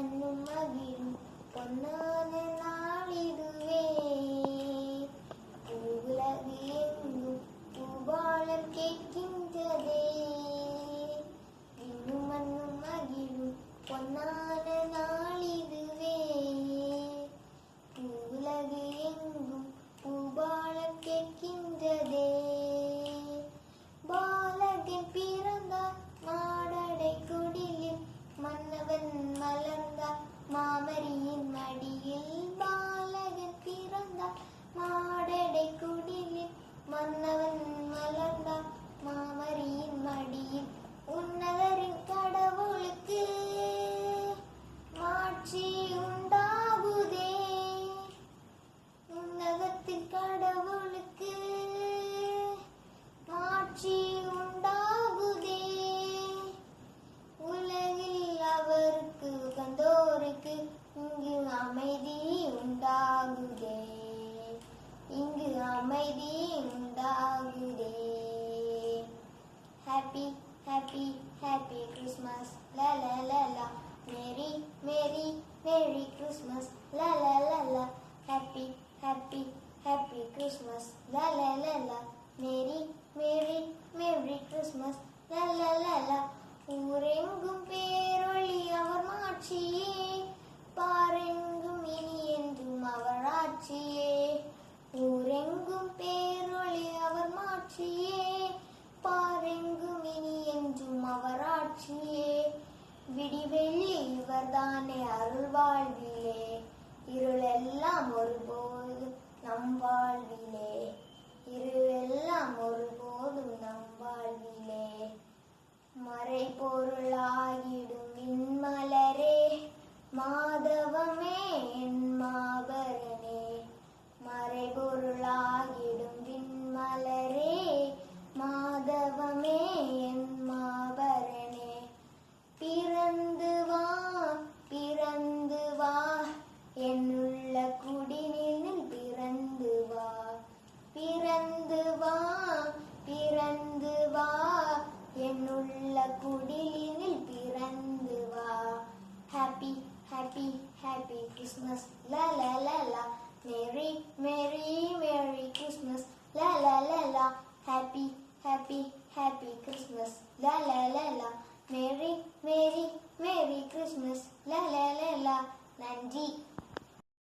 மண்ணும் மகிழும் பொன்னான நாளிதுவே உலகு எங்கும் பூபாலம் கேட்கின்றதே. இன்னும் மண்ணும் மகிழும் பொன்னான நாளிதுவே உண்டாகுதே இங்கு அமைதி உண்டாகுதே. Happy happy happy Christmas la la merry merry merry Christmas la la happy happy happy Christmas la la merry merry merry Christmas la la. ஊரெங்கும் பேரொழி அவர் மாட்சி. அவர்தானே அருள்வாழ்விலே. இருளெல்லாம் ஒருபோதும் நம் வாழ்விலே இருளெல்லாம் ஒருபோதும் நம் வாழ்விலே மறை பிறந்து வா பிறந்து வா. என்னுள்ள குடிலினில் பிறந்து வா. Happy happy happy Christmas la la la la. Merry merry merry Christmas la la la la. Happy happy happy Christmas la la la la. Merry merry merry Christmas la நன்றி